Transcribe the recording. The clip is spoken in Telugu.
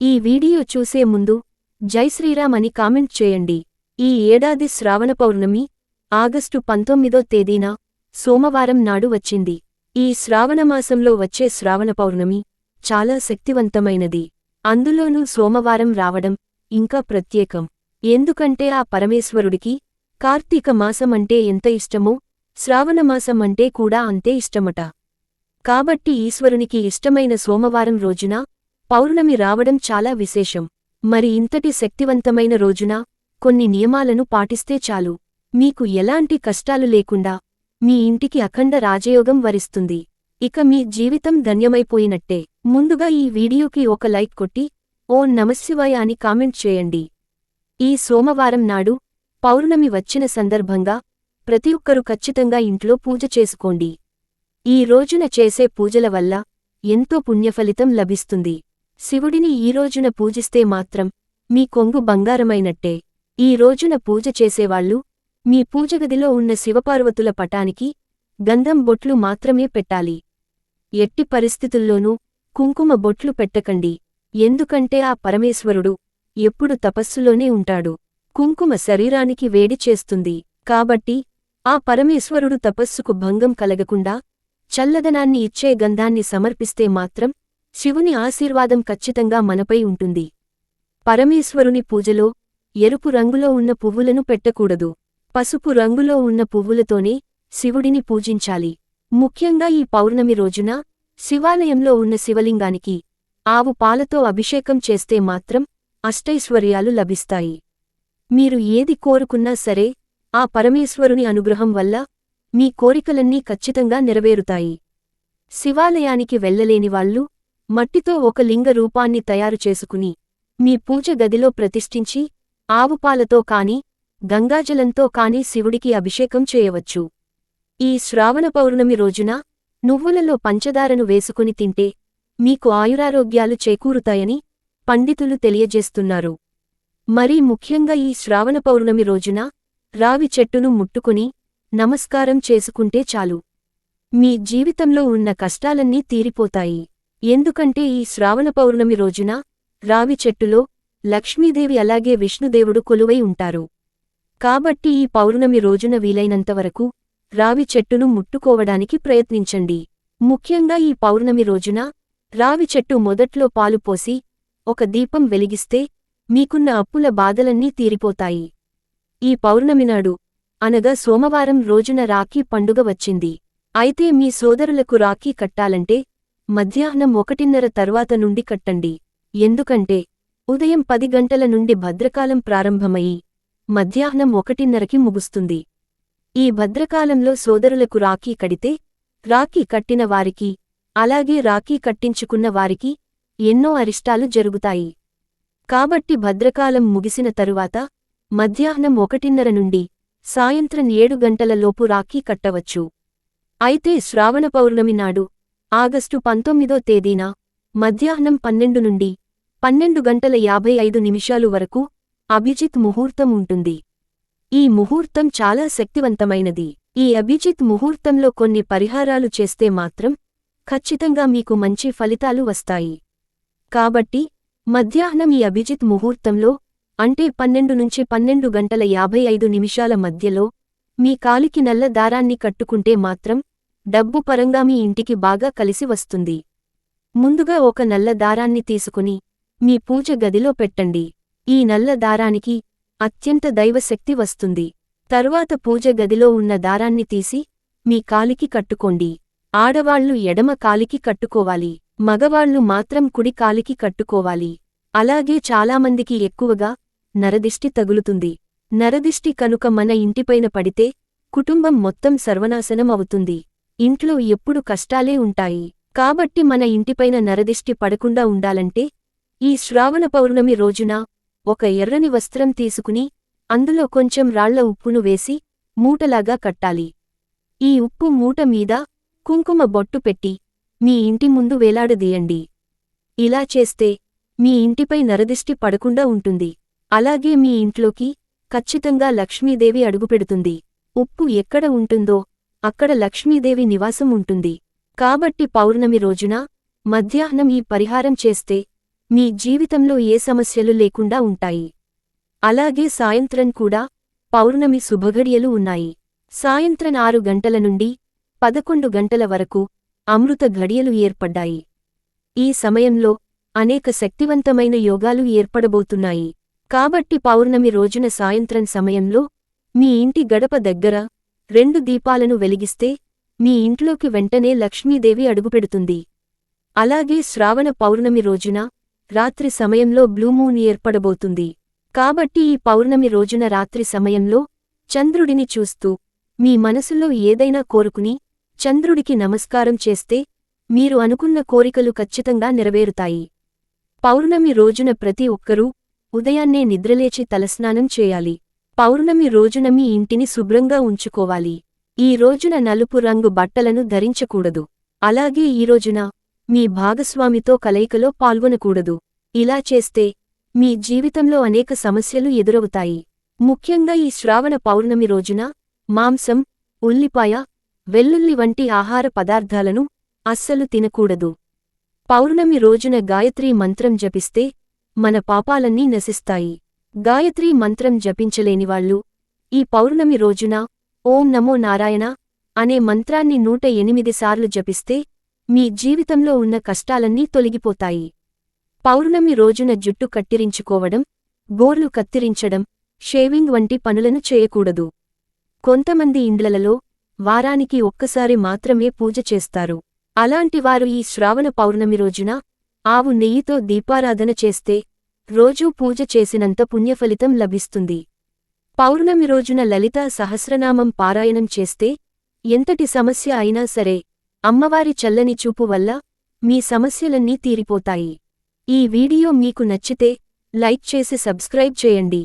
ఈ వీడియో చూసే ముందు జై శ్రీరామ్ అని కామెంట్ చేయండి. ఈ ఏడాది శ్రావణ పౌర్ణమి ఆగస్టు పంతొమ్మిదో తేదీన సోమవారం నాడు వచ్చింది. ఈ శ్రావణమాసంలో వచ్చే శ్రావణ పౌర్ణమి చాలా శక్తివంతమైనది. అందులోనూ సోమవారం రావడం ఇంకా ప్రత్యేకం. ఎందుకంటే ఆ పరమేశ్వరుడికి కార్తీక మాసం అంటే ఎంత ఇష్టమో శ్రావణమాసం అంటే కూడా అంతే ఇష్టమట. కాబట్టి ఈశ్వరునికి ఇష్టమైన సోమవారం రోజున పౌర్ణమి రావడం చాలా విశేషం. మరి ఇంతటి శక్తివంతమైన రోజున కొన్ని నియమాలను పాటిస్తే చాలు. మీకు ఎలాంటి కష్టాలు లేకుండా మీ ఇంటికి అఖండ రాజయోగం వరిస్తుంది. ఇక మీ జీవితం ధన్యమైపోయినట్టే. ముందుగా ఈ వీడియోకి ఒక లైక్ కొట్టి ఓ నమశివాయ అని కామెంట్ చేయండి. ఈ సోమవారం నాడు పౌర్ణమి వచ్చిన సందర్భంగా ప్రతి ఒక్కరూ ఖచ్చితంగా ఇంట్లో పూజ చేసుకోండి. ఈ రోజున చేసే పూజల వల్ల ఎంతో పుణ్యఫలితం లభిస్తుంది. శివుడిని ఈ రోజున పూజిస్తే మాత్రం మీ కొంగు బంగారమైనట్టే. ఈ రోజున పూజ చేసేవాళ్ళు మీ పూజగదిలో ఉన్న శివపార్వతుల పటానికి గంధం బొట్లు మాత్రమే పెట్టాలి. ఎట్టి పరిస్థితుల్లోనూ కుంకుమ బొట్లు పెట్టకండి. ఎందుకంటే ఆ పరమేశ్వరుడు ఎప్పుడు తపస్సులోనే ఉంటాడు. కుంకుమ శరీరానికి వేడి చేస్తుంది. కాబట్టి ఆ పరమేశ్వరుడు తపస్సుకు భంగం కలగకుండా చల్లదనాన్ని ఇచ్చే గంధాన్ని సమర్పిస్తే మాత్రం శివుని ఆశీర్వాదం ఖచ్చితంగా మనపై ఉంటుంది. పరమేశ్వరుని పూజలో ఎరుపు రంగులో ఉన్న పువ్వులను పెట్టకూడదు. పసుపు రంగులో ఉన్న పువ్వులతోనే శివుడిని పూజించాలి. ముఖ్యంగా ఈ పౌర్ణమి రోజున శివాలయంలో ఉన్న శివలింగానికి ఆవు పాలతో అభిషేకం చేస్తే మాత్రం అష్టైశ్వర్యాలు లభిస్తాయి. మీరు ఏది కోరుకున్నా సరే ఆ పరమేశ్వరుని అనుగ్రహం వల్ల మీ కోరికలన్నీ ఖచ్చితంగా నెరవేరుతాయి. శివాలయానికి వెళ్ళలేని వాళ్ళు మట్టితో ఒక లింగ రూపాన్ని తయారు చేసుకుని మీ పూజ గదిలో ప్రతిష్ఠించి ఆవుపాలతో కాని గంగాజలంతో కాని శివుడికి అభిషేకం చేయవచ్చు. ఈ శ్రావణ పౌర్ణమి రోజున నువ్వులలో పంచదారను వేసుకుని తింటే మీకు ఆయురారోగ్యాలు చేకూరుతాయని పండితులు తెలియజేస్తున్నారు. మరీ ముఖ్యంగా ఈ శ్రావణ పౌర్ణమి రోజున రావి చెట్టును ముట్టుకుని నమస్కారం చేసుకుంటే చాలు. మీ జీవితంలో ఉన్న కష్టాలన్నీ తీరిపోతాయి. ఎందుకంటే ఈ శ్రావణ పౌర్ణమి రోజున రావి చెట్టులో లక్ష్మీదేవి అలాగే విష్ణుదేవుడు కొలువై ఉంటారు. కాబట్టి ఈ పౌర్ణమి రోజున వీలైనంతవరకు రావి చెట్టును ముట్టుకోవడానికి ప్రయత్నించండి. ముఖ్యంగా ఈ పౌర్ణమి రోజున రావి చెట్టు మొదట్లో పాలు పోసి ఒక దీపం వెలిగిస్తే మీకున్న అప్పుల బాధలన్నీ తీరిపోతాయి. ఈ పౌర్ణమి నాడు అనగా సోమవారం రోజున రాఖీ పండుగ వచ్చింది. అయితే మీ సోదరులకు రాఖీ కట్టాలంటే మధ్యాహ్నం ఒకటిన్నర తర్వాత నుండి కట్టండి. ఎందుకంటే ఉదయం పది గంటల నుండి భద్రకాలం ప్రారంభమయి మధ్యాహ్నం ఒకటిన్నరకి ముగుస్తుంది. ఈ భద్రకాలంలో సోదరులకు రాఖీ కడితే రాఖీ కట్టిన వారికి అలాగే రాఖీ కట్టించుకున్న వారికి ఎన్నో అరిష్టాలు జరుగుతాయి. కాబట్టి భద్రకాలం ముగిసిన తరువాత మధ్యాహ్నం ఒకటిన్నర నుండి సాయంత్రం ఏడు గంటలలోపు రాఖీ కట్టవచ్చు. అయితే శ్రావణ పౌర్ణమి నాడు ఆగస్టు పంతొమ్మిదో తేదీన మధ్యాహ్నం పన్నెండు నుండి పన్నెండు గంటల యాభై ఐదు నిమిషాలు వరకు అభిజిత్ ముహూర్తం ఉంటుంది. ఈ ముహూర్తం చాలా శక్తివంతమైనది. ఈ అభిజిత్ ముహూర్తంలో కొన్ని పరిహారాలు చేస్తే మాత్రం ఖచ్చితంగా మీకు మంచి ఫలితాలు వస్తాయి. కాబట్టి మధ్యాహ్నం ఈ అభిజిత్ ముహూర్తంలో అంటే పన్నెండు నుంచి పన్నెండు గంటల యాభై ఐదు నిమిషాల మధ్యలో మీ కాలికి నల్ల దారాన్ని కట్టుకుంటే మాత్రం డబ్బు పరంగా మీ ఇంటికి బాగా కలిసి వస్తుంది. ముందుగా ఒక నల్ల దారాన్ని తీసుకుని మీ పూజ గదిలో పెట్టండి. ఈ నల్ల దారానికి అత్యంత దైవశక్తి వస్తుంది. తరువాత పూజ గదిలో ఉన్న దారాన్ని తీసి మీ కాలికి కట్టుకోండి. ఆడవాళ్ళు ఎడమ కాలికి కట్టుకోవాలి. మగవాళ్ళు మాత్రం కుడి కాలికి కట్టుకోవాలి. అలాగే చాలామందికి ఎక్కువగా నరదిష్టి తగులుతుంది. నరదిష్టి కనుక మన ఇంటిపైన పడితే కుటుంబం మొత్తం సర్వనాశనం అవుతుంది. ఇంట్లో ఎప్పుడు కష్టాలే ఉంటాయి. కాబట్టి మన ఇంటిపైన నరదిష్టి పడకుండా ఉండాలంటే ఈ శ్రావణ పౌర్ణమి రోజున ఒక ఎర్రని వస్త్రం తీసుకుని అందులో కొంచెం రాళ్ళ ఉప్పును వేసి మూటలాగా కట్టాలి. ఈ ఉప్పు మూట మీద కుంకుమ బొట్టు పెట్టి మీ ఇంటి ముందు వేలాడదీయండి. ఇలా చేస్తే మీ ఇంటిపై నరదిష్టి పడకుండా ఉంటుంది. అలాగే మీ ఇంట్లోకి ఖచ్చితంగా లక్ష్మీదేవి అడుగుపెడుతుంది. ఉప్పు ఎక్కడ ఉంటుందో అక్కడ లక్ష్మీదేవి నివాసం ఉంటుంది. కాబట్టి పౌర్ణమి రోజున మధ్యాహ్నం ఈ పరిహారం చేస్తే మీ జీవితంలో ఏ సమస్యలు లేకుండా ఉంటాయి. అలాగే సాయంత్రం కూడా పౌర్ణమి శుభఘడియలు ఉన్నాయి. సాయంత్రం ఆరు గంటల నుండి పదకొండు గంటల వరకు అమృత ఘడియలు ఏర్పడ్డాయి. ఈ సమయంలో అనేక శక్తివంతమైన యోగాలు ఏర్పడబోతున్నాయి. కాబట్టి పౌర్ణమి రోజున సాయంత్రం సమయంలో మీ ఇంటి గడప దగ్గర రెండు దీపాలను వెలిగిస్తే మీ ఇంట్లోకి వెంటనే లక్ష్మీదేవి అడుగుపెడుతుంది. అలాగే శ్రావణ పౌర్ణమి రోజున రాత్రి సమయంలో బ్లూమూన్ ఏర్పడబోతుంది. కాబట్టి ఈ పౌర్ణమి రోజున రాత్రి సమయంలో చంద్రుడిని చూస్తూ మీ మనసులో ఏదైనా కోరుకుని చంద్రుడికి నమస్కారం చేస్తే మీరు అనుకున్న కోరికలు ఖచ్చితంగా నెరవేరుతాయి. పౌర్ణమి రోజున ప్రతి ఒక్కరూ ఉదయాన్నే నిద్రలేచి తలస్నానం చేయాలి. పౌర్ణమి రోజున మీ ఇంటిని శుభ్రంగా ఉంచుకోవాలి. ఈ రోజున నలుపు రంగు బట్టలను ధరించకూడదు. అలాగే ఈ రోజున మీ భాగస్వామితో కలయికలో పాల్గొనకూడదు. ఇలా చేస్తే మీ జీవితంలో అనేక సమస్యలు ఎదురవుతాయి. ముఖ్యంగా ఈ శ్రావణ పౌర్ణమి రోజున మాంసం ఉల్లిపాయ వెల్లుల్లి వంటి ఆహార పదార్థాలను అస్సలు తినకూడదు. పౌర్ణమి రోజున గాయత్రీ మంత్రం జపిస్తే మన పాపాలన్నీ నశిస్తాయి. గాయత్రీ మంత్రం జపించలేనివాళ్ళు. ఈ పౌర్ణమి రోజున ఓం నమో నారాయణ అనే మంత్రాన్ని నూట ఎనిమిది సార్లు జపిస్తే మీ జీవితంలో ఉన్న కష్టాలన్నీ తొలగిపోతాయి. పౌర్ణమి రోజున జుట్టు కత్తిరించుకోవడం గోర్లు కత్తిరించడం షేవింగ్ వంటి పనులను చేయకూడదు. కొంతమంది ఇండ్లలలో వారానికి ఒక్కసారి మాత్రమే పూజ చేస్తారు. అలాంటివారు ఈ శ్రావణ పౌర్ణమి రోజున ఆవు నెయ్యితో దీపారాధన చేస్తే రోజూ పూజ చేసినంత పుణ్యఫలితం లభిస్తుంది. పౌర్ణమి రోజున లలితా సహస్రనామం పారాయణం చేస్తే ఎంతటి సమస్య అయినా సరే అమ్మవారి చల్లని చూపు వల్ల మీ సమస్యలన్నీ తీరిపోతాయి. ఈ వీడియో మీకు నచ్చితే లైక్ చేసి సబ్స్క్రైబ్ చేయండి.